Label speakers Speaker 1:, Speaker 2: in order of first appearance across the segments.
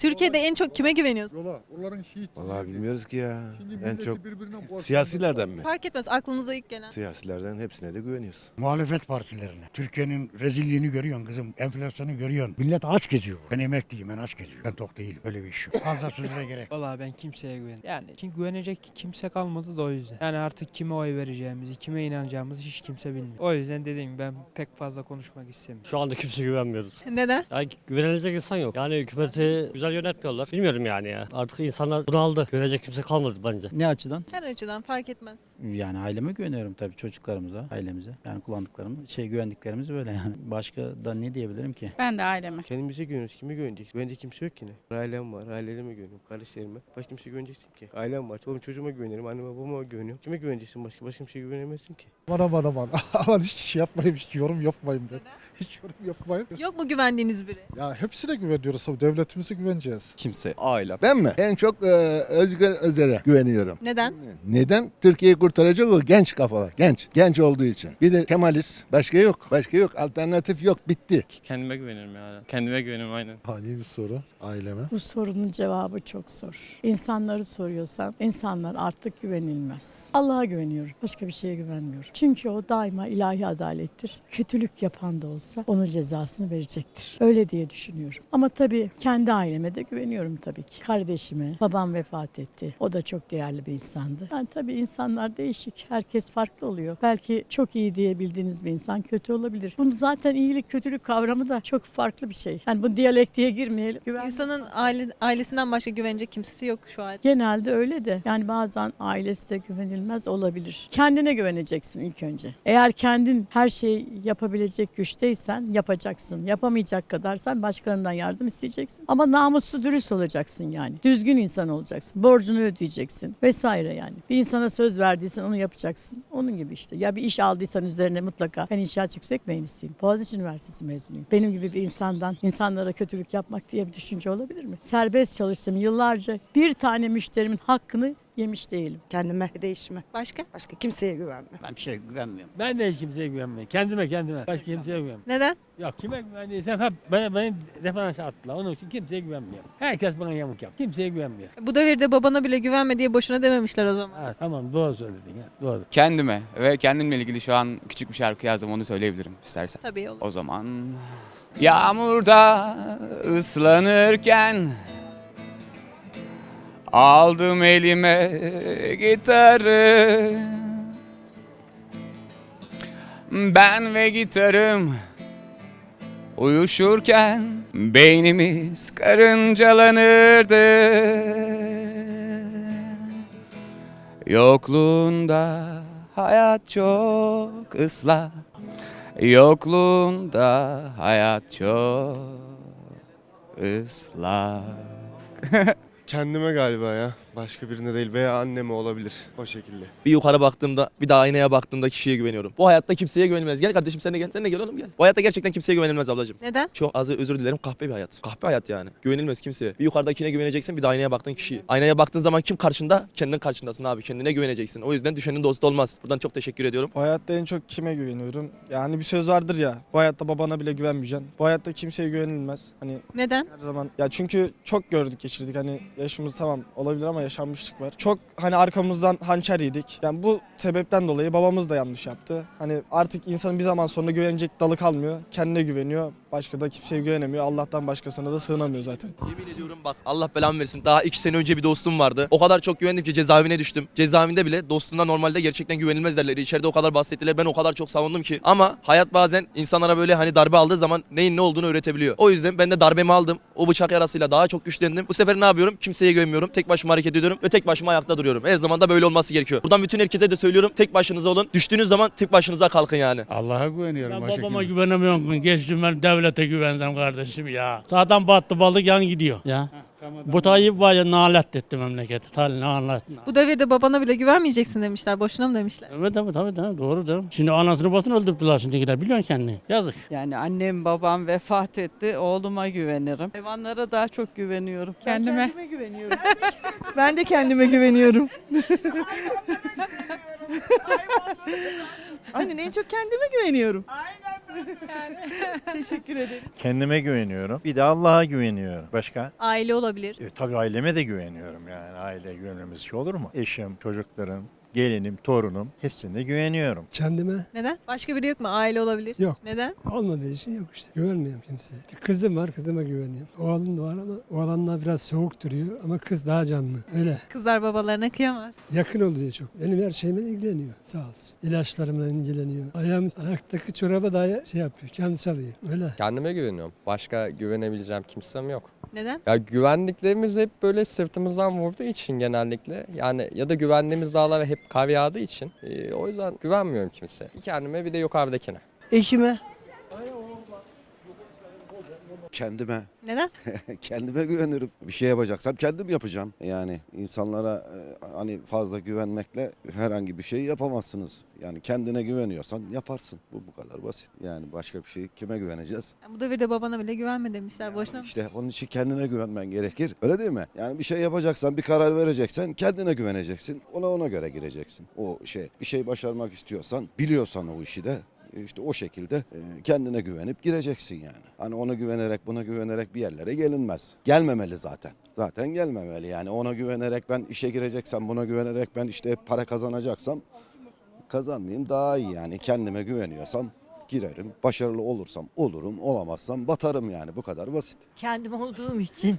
Speaker 1: Türkiye'de en çok kime güveniyorsunuz?
Speaker 2: Yola, onların hiç.
Speaker 3: Vallahi bilmiyoruz ki ya. En çok siyasilerden mi?
Speaker 1: Fark etmez aklınıza ilk gelen.
Speaker 3: Siyasilerden hepsine de güveniyoruz.
Speaker 4: Muhalefet partilerine. Türkiye'nin rezilliğini görüyorsun kızım. Enflasyonu görüyorsun. Millet aç geziyor. Ben emekliyim ben aç geziyorum. Ben tok değilim. Öyle bir iş yok. Fazla sözüne gerek.
Speaker 5: Vallahi ben kimseye güveniyorum. Yani kim güvenecek ki kimse kalmadı da o yüzden. Yani artık kime oy vereceğimizi, kime inanacağımızı hiç kimse bilmiyor. O yüzden dediğim gibi ben pek fazla konuşmak istemiyorum.
Speaker 6: Şu anda kimse güvenmiyoruz.
Speaker 1: Neden?
Speaker 6: Yani güvenilecek insan yok. Yani hükümeti güzel yönetmiyorlar. Bilmiyorum yani ya. Artık insanlar bunu aldı. Güvenecek kimse kalmadı bence.
Speaker 7: Ne açıdan?
Speaker 1: Her açıdan fark etmez.
Speaker 7: Yani aileme güveniyorum tabii çocuklarımıza, ailemize. Yani kullandıklarımız, şey güvendiklerimiz böyle yani. Başka da ne diyebilirim ki?
Speaker 8: Ben de aileme.
Speaker 9: Kendimize güveniyoruz. Kime güveneceksin? Güvenecek kimse yok ki ne? Ailem var. Ailelerime güveniyorum. Kardeşlerime. Başka kimseye güveneceksin ki? Ailem var. Çoluğum çocuğuma güvenirim. Anneme babama güveniyorum. Kime güveneceksin başka? Başka kimseye güvenemezsin ki.
Speaker 2: Bana bana bana. Aman hiç şey yapmayayım, hiç yorum yapmayayım ben. Hiç yorum yapmayayım.
Speaker 1: Yok mu güvendiğiniz biri?
Speaker 2: Ya hepsine güveniyoruz tabii. Devletimize güveneceğiz.
Speaker 10: Kimse.
Speaker 3: Aile.
Speaker 11: Ben mi? En çok e, Özgür Özer'e güveniyorum.
Speaker 1: Neden?
Speaker 11: Neden? Türkiye'yi kurtaracak o genç kafalar. Genç. Genç olduğu için. Bir de Kemalist. Başka yok. Başka yok. Alternatif yok. Bitti.
Speaker 6: Kendime güvenirim yani. Kendime güvenirim aynen.
Speaker 2: Hani bir soru aileme.
Speaker 8: Bu sorunun cevabı çok zor. İnsanları soruyorsam insanlar artık güvenilmez. Allah'a güveniyorum. Başka bir şeye güvenmiyorum. Çünkü o daima ilahi adalettir. Kötülük yapan da olsa onun cezasını verecektir. Öyle diye düşünüyorum. Ama tabii kendi aileme de güveniyorum tabii ki. Kardeşime, babam vefat etti. O da çok değerli bir insandı. Yani tabii insanlar değişik. Herkes farklı oluyor. Belki çok iyi diyebildiğiniz bir insan kötü olabilir. Bunu zaten iyilik kötülük kavramı da çok farklı bir şey. Yani bu diyalektiğe girmeyelim. Güven
Speaker 1: İnsanın aile, ailesinden başka güvenecek kimsesi yok şu an.
Speaker 8: Genelde öyle de yani bazen ailesi de güvenilmez olabilir. Kendine güveneceksin ilk önce. Eğer kendin her şeyi yapabilecek güçteysen yapacaksın. Yapamayacak kadarsan başkalarından yardım isteyeceksin. Ama namuslu dürüst olacaksın yani. Düzgün insan olacaksın. Borcunu ödeyeceksin vesaire yani. Bir insana söz verdiysen onu yapacaksın. Onun gibi işte. Ya bir iş aldıysan üzerine mutlaka ben inşaat yüksek mühendisiyim. Boğaziçi Üniversitesi mezunuyum. Benim gibi bir insandan insanlara kötülük yapmak diye bir düşünce olabilir mi? Serbest çalıştım yıllarca. Bir tane müşterimin hakkını yemiş değilim.
Speaker 12: Kendime değişme.
Speaker 1: Başka?
Speaker 12: Başka kimseye güvenme.
Speaker 7: Ben bir şeye güvenmiyorum.
Speaker 6: Ben de hiç kimseye güvenmiyorum. Kendime kendime. Başka kimseye güvenmiyorum.
Speaker 1: Neden?
Speaker 6: Yok kime güvendiysem hep beni, beni referans attılar. Onun için kimseye güvenmiyorum. Herkes bana yamuk yap. Kimseye güvenmiyor.
Speaker 1: Bu devirde babana bile güvenme diye boşuna dememişler o zaman.
Speaker 6: Ha, tamam doğru söyledin ya. Doğru.
Speaker 10: Kendime ve kendimle ilgili şu an küçük bir şarkı yazdım onu söyleyebilirim istersen.
Speaker 1: Tabii olur.
Speaker 10: O zaman yağmurda ıslanırken aldım elime gitarı. Ben ve gitarım uyuşurken beynimiz karıncalanırdı. Yokluğunda hayat çok ıslah Yokluğunda hayat çok ıslak.
Speaker 9: Kendime galiba ya. Başka birine değil veya anneme olabilir. O şekilde.
Speaker 13: Bir yukarı baktığımda, bir daha aynaya baktığımda kişiye güveniyorum. Bu hayatta kimseye güvenilmez. Gel kardeşim sen de gel. Sen de gel oğlum gel. Bu hayatta gerçekten kimseye güvenilmez ablacığım.
Speaker 1: Neden?
Speaker 13: Çok az özür dilerim kahpe bir hayat. Kahpe hayat yani. Güvenilmez kimseye. Bir yukarıdakine güveneceksin bir de aynaya baktığın kişiye. Aynaya baktığın zaman kim karşında? Kendin karşındasın abi. Kendine güveneceksin. O yüzden düşenin dostu olmaz. Buradan çok teşekkür ediyorum.
Speaker 5: Bu hayatta en çok kime güveniyorum? Yani bir söz vardır ya. Bu hayatta babana bile güvenmeyeceksin. Bu hayatta kimseye güvenilmez. Hani
Speaker 1: Neden?
Speaker 5: her zaman ya çünkü çok gördük geçirdik hani yaşımız tamam olabilir ama yaşanmışlık var. Çok hani arkamızdan hançer yedik. Yani bu sebepten dolayı babamız da yanlış yaptı. Hani artık insanın bir zaman sonra güvenecek dalı kalmıyor. Kendine güveniyor. Başka da kimseye güvenemiyor. Allah'tan başkasına da sığınamıyor zaten.
Speaker 13: Yemin ediyorum bak Allah belamı versin. Daha iki sene önce bir dostum vardı. O kadar çok güvendim ki cezaevine düştüm. Cezaevinde bile dostuna normalde gerçekten güvenilmez derler. İçeride o kadar bahsettiler. Ben o kadar çok savundum ki. Ama hayat bazen insanlara böyle hani darbe aldığı zaman neyin ne olduğunu öğretebiliyor. O yüzden ben de darbemi aldım. O bıçak yarasıyla daha çok güçlendim. Bu sefer ne yapıyorum? Kimseye güvenmiyorum. Tek başıma hareket ediyorum ve tek başıma ayakta duruyorum. Her zaman da böyle olması gerekiyor. Buradan bütün herkese de söylüyorum. Tek başınıza olun. Düştüğünüz zaman tek başınıza kalkın yani.
Speaker 4: Allah'a güveniyorum.
Speaker 6: Ben babama güvenemiyorum. Geçtim ben devlete güvensem kardeşim ya. Zaten battı balık yan gidiyor. Ya. Bu Tayyip var ya nalet etti memleketi. Tal nalet.
Speaker 1: Bu devirde babana bile güvenmeyeceksin demişler. Boşuna mı demişler?
Speaker 6: Evet tabii tabii tabii doğru mi? Şimdi anasını basını öldürdüler şimdikiler biliyorsun kendini. Yazık.
Speaker 12: Yani annem babam vefat etti. Oğluma güvenirim. Hayvanlara daha çok güveniyorum.
Speaker 8: Kendime.
Speaker 12: kendime güveniyorum. ben de kendime güveniyorum. Aynen en çok kendime güveniyorum. Teşekkür ederim.
Speaker 14: Kendime güveniyorum. Bir de Allah'a güveniyorum. Başka?
Speaker 1: Aile olabilir.
Speaker 14: E, tabii aileme de güveniyorum yani. Aile güvenilmez şey olur mu? Eşim, çocuklarım, gelinim, torunum hepsine güveniyorum.
Speaker 2: Kendime
Speaker 1: Neden? Başka biri yok mu? Aile olabilir.
Speaker 2: Yok.
Speaker 1: Neden?
Speaker 2: olmadığı için yok işte. Güvenmiyorum kimseye. Bir kızım var kızıma güveniyorum. Oğlum da var ama oğlanlar biraz soğuk duruyor ama kız daha canlı. Öyle.
Speaker 1: Kızlar babalarına kıyamaz.
Speaker 2: Yakın oluyor çok. Benim her şeyimle ilgileniyor. Sağ olsun. İlaçlarımla ilgileniyor. Ayağım, ayaktaki çoraba da şey yapıyor. Kendisi alıyor. Öyle.
Speaker 9: Kendime güveniyorum. Başka güvenebileceğim kimsem yok.
Speaker 1: Neden?
Speaker 9: Ya güvenliklerimiz hep böyle sırtımızdan vurduğu için genellikle yani ya da güvendiğimiz dağlara hep kar yağdığı için e, o yüzden güvenmiyorum kimseye. Bir kendime bir de yukarıdakine.
Speaker 2: Eşime.
Speaker 3: Kendime.
Speaker 1: Neden?
Speaker 3: Kendime güvenirim. Bir şey yapacaksam kendim yapacağım. Yani insanlara e, hani fazla güvenmekle herhangi bir şey yapamazsınız. Yani kendine güveniyorsan yaparsın. Bu bu kadar basit. Yani başka bir şey kime güveneceğiz?
Speaker 1: Ya bu devirde babana bile güvenme demişler. Boşuna mı?
Speaker 3: İşte onun için kendine güvenmen gerekir. Öyle değil mi? Yani bir şey yapacaksan, bir karar vereceksen kendine güveneceksin. Ona ona göre gireceksin. O şey. Bir şey başarmak istiyorsan, biliyorsan o işi de işte o şekilde e, kendine güvenip gireceksin yani. Hani ona güvenerek buna güvenerek bir yerlere gelinmez. Gelmemeli zaten. Zaten gelmemeli yani ona güvenerek ben işe gireceksem buna güvenerek ben işte para kazanacaksam kazanmayayım daha iyi yani. Kendime güveniyorsam girerim. Başarılı olursam olurum, olamazsam batarım yani. Bu kadar basit.
Speaker 12: Kendim olduğum için.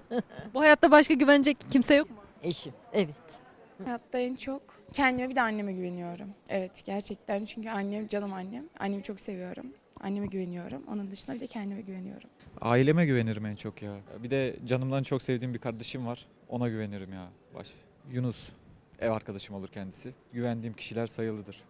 Speaker 1: Bu hayatta başka güvenecek kimse yok mu?
Speaker 12: Eşim. Evet.
Speaker 15: Hayatta en çok kendime bir de anneme güveniyorum. Evet gerçekten çünkü annem canım annem. Annemi çok seviyorum. Anneme güveniyorum. Onun dışında bir de kendime güveniyorum.
Speaker 9: Aileme güvenirim en çok ya. Bir de canımdan çok sevdiğim bir kardeşim var. Ona güvenirim ya. Baş. Yunus. Ev arkadaşım olur kendisi. Güvendiğim kişiler sayılıdır.